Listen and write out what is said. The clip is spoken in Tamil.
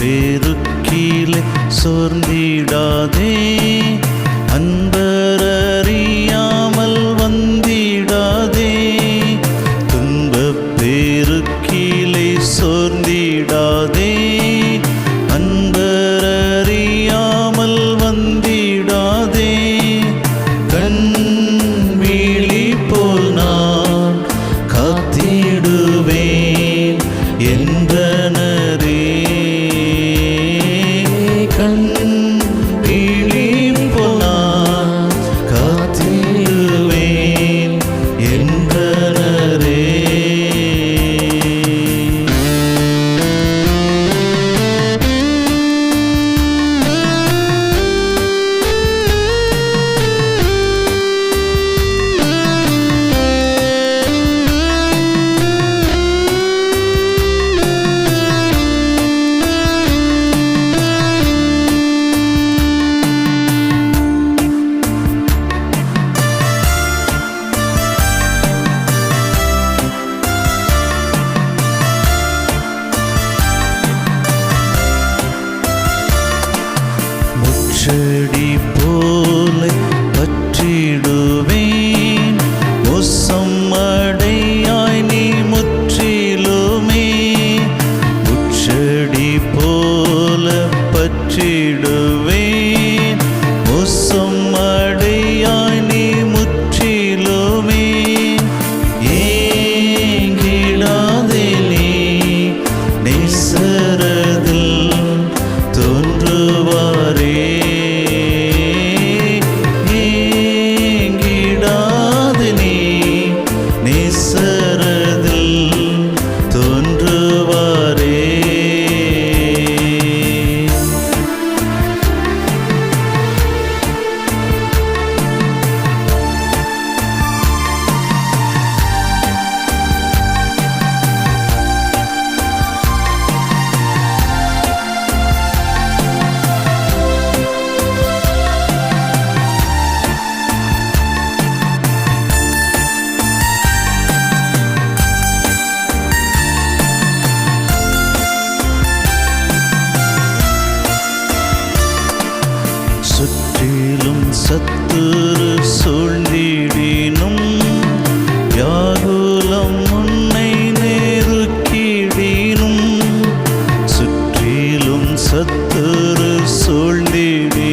பெருக்கிலே சோர்ந்திடாதே. அன்பர் time செடி சத்துரு சூழ்ந்திடினும் வியாகுலம் உன்னை நெருக்கிடினும் சுற்றிலும் சத்துரு சூழ்ந்திடி